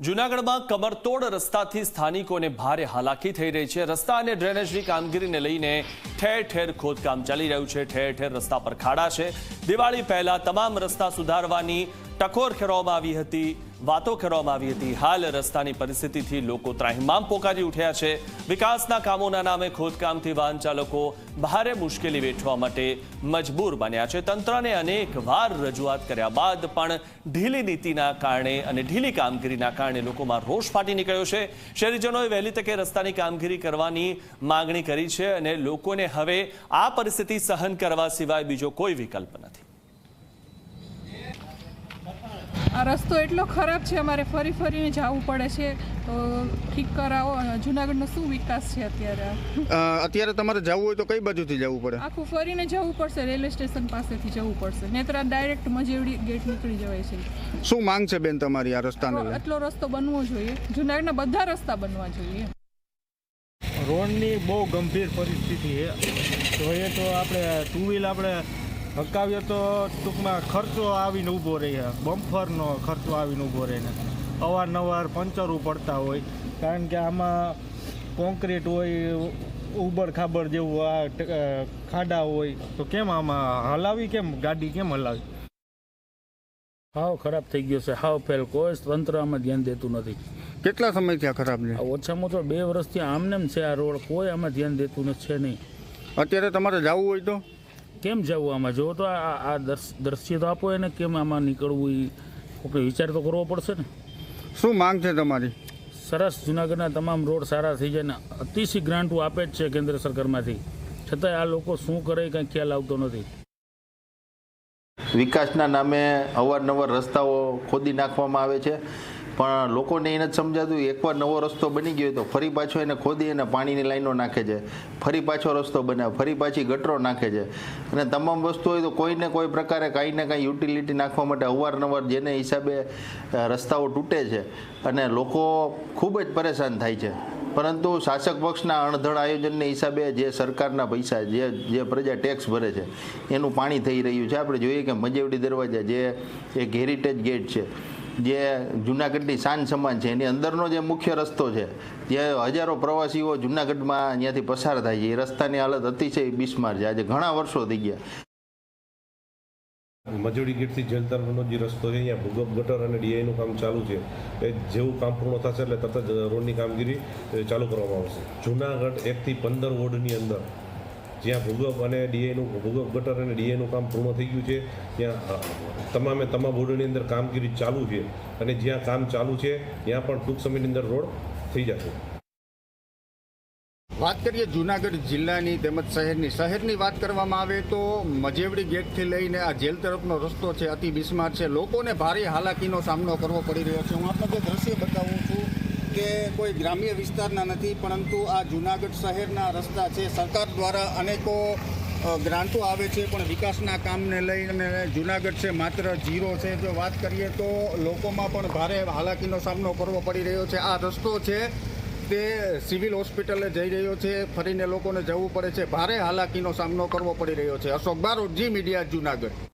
જૂનાગઢમાં કમરતોડ રસ્તાથી સ્થાનિકોને ભારે હાલાકી થઈ રહી છે. રસ્તા અને ડ્રેનેજની કામગીરીને લઈને ઠેર ઠેર ખોદકામ ચાલી રહ્યું છે. ઠેર ઠેર રસ્તા પર ખાડા છે. દિવાળી પહેલા તમામ રસ્તા સુધારવાની ટકોર ખેડવામાં આવી હતી, વાતો કરવામાં આવી હતી. હાલ રસ્તાની પરિસ્થિતિથી લોકો ત્રાહિમામ પોકારી ઉઠ્યા છે. વિકાસના કામોના નામે ખોદકામથી વાહન ચાલકો ભારે મુશ્કેલી વેઠવા માટે મજબૂર બન્યા છે. તંત્રને અનેક વાર રજૂઆત કર્યા બાદ પણ ઢીલી નીતિના કારણે અને ઢીલી કામગીરીના કારણે લોકોમાં રોષ ફાટી નીકળ્યો છે. શહેરીજનોએ વહેલી તકે રસ્તાની કામગીરી કરવાની માગણી કરી છે અને લોકોને હવે આ પરિસ્થિતિ સહન કરવા સિવાય બીજો કોઈ વિકલ્પ નથી આ રસ્તો એટલો ખરાબ છે અમારે ફરી ફરીને જવું પડે છે. તો ઠીક કરાવો. જુનાગઢનો શું વિકાસ છે અત્યારે? અત્યારે તમારે જવું હોય તો કઈ બાજુથી જવું પડે? આખું ફરીને જવું પડશે રેલવે સ્ટેશન પાસેથી જવું પડશે. નેત્રા આ ડાયરેક્ટ મજેવડી ગેટ નીકળી જવાય છે. શું માંગ છે બેન તમારી આ રસ્તાનો એટલો આટલો રસ્તો બનવો જોઈએ. જુનાગઢના બધા રસ્તા બનવા જોઈએ. રોડની બહુ ગંભીર પરિસ્થિતિ છે. જોઈએ તો આપણે ટુ વ્હીલ આપણે હકાવીએ તો ટૂંકમાં ખર્ચો આવીને ઊભો રહે. બમ્ફરનો ખર્ચો આવીને ઊભો રહે ને. અવારનવાર પંચરો પડતા હોય. કારણ કે આમાં કોન્ક્રીટ હોય ઉબડ ખાબડ જેવું આ ખાડા હોય તો કેમ આમાં હલાવી કેમ? ગાડી કેમ હલાવી? હાવ ખરાબ થઈ ગયો છે. હાવ ફેલ કોઈ તંત્ર આમાં ધ્યાન દેતું નથી. કેટલા સમયથી આ ખરાબ છે આ ઓછામાં ઓછો બે વર્ષથી આમનેમ છે આ રોડ. કોઈ આમાં ધ્યાન દેતું નથી છે નહીં. અત્યારે તમારે જવું હોય તો? કેમ જવું આમાં? જો તો આ આ દર્શ- દ્રશ્ય તો આપો એને કેમ આમાં નીકળવું એ વિચાર તો કરવો પડશે ને? શું માંગ છે તમારી? સરસ જુનાગઢના તમામ રોડ સારા થઈ જાય ને અતિશય ગ્રાન્ટો આપે જ છે કેન્દ્ર સરકારમાંથી. છતાંય આ લોકો શું કરે કંઈ કાંઈ ખ્યાલ આવતો નથી. વિકાસના નામે અવારનવાર રસ્તાઓ ખોદી નાખવામાં આવે છે. પણ લોકોને એ નથી સમજાતું એકવાર નવો રસ્તો બની ગયો તો ફરી પાછો એને ખોદી અને પાણીની લાઈનો નાખે છે. ફરી પાછો રસ્તો બનાવે, ફરી પાછી ગટરો નાખે છે. અને તમામ વસ્તુ હોય તો કોઈને કોઈ પ્રકારે કાંઈ ને કાંઈ યુટિલિટી નાખવા માટે અવારનવાર જેને હિસાબે રસ્તાઓ તૂટે છે અને લોકો ખૂબ જ પરેશાન થાય છે. પરંતુ શાસક પક્ષના અણધડ આયોજનને હિસાબે જે સરકારના પૈસા, જે જે પ્રજા ટેક્સ ભરે છે, એનું પાણી થઈ રહ્યું છે. આપણે જોઈએ કે મજેવડી દરવાજા જે એક હેરિટેજ ગેટ છે જે જુનાગઢની શાન સમાન છે, એની અંદરનો જે મુખ્ય રસ્તો છે, જે હજારો પ્રવાસીઓ જુનાગઢમાં અહીંયાથી પસાર થાય છે, એ રસ્તાની હાલત અતિશય બિસ્માર છે. આજે ઘણા વર્ષો થઈ ગયા. મજૂરી ગીરથી જેલ તરફનો જે રસ્તો છે, અહીંયા ભૂગપ ગટર અને ડીઆઈનું કામ ચાલુ છે. એ જેવું કામ પૂર્ણ થશે એટલે તરત જ રોડની કામગીરી ચાલુ કરવામાં આવશે. જુનાગઢ એકથી પંદર વોર્ડની અંદર જ્યાં ભૂગર્ભ અને ડીએનું, ભૂગર્ભ ગટર અને ડીએનું કામ પૂર્ણ થઈ ગયું છે, ત્યાં તમામે તમામ બોર્ડની અંદર કામગીરી ચાલુ છે અને જ્યાં કામ ચાલુ છે, ત્યાં પણ ટૂંક સમયની અંદર રોડ થઈ જશે. વાત કરીએ જુનાગઢ જિલ્લાની તેમજ શહેરની. શહેરની વાત કરવામાં આવે તો મજેવડી ગેટથી લઈને આ જેલ તરફનો રસ્તો છે અતિ બિસ્માર છે. લોકોને ભારે હાલાકીનો સામનો કરવો પડી રહ્યો છે. હું આપને જે દ્રશ્ય બતાવું છું કે કોઈ ગ્રામ્ય વિસ્તારના નથી, પરંતુ આ જુનાગઢ શહેરના રસ્તા છે. સરકાર દ્વારા અનેકો ગ્રાન્ટો આવે છે, પણ વિકાસના કામને લઈને જુનાગઢ છે માત્ર ઝીરો છે. જો વાત કરીએ તો લોકોમાં પણ ભારે હાલાકીનો સામનો કરવો પડી રહ્યો છે. આ રસ્તો છે તે સિવિલ હોસ્પિટલે જઈ રહ્યો છે. ફરીને લોકોને જવું પડે છે. ભારે હાલાકીનો સામનો કરવો પડી રહ્યો છે. Ashok Barot, Zee media, Junagadh.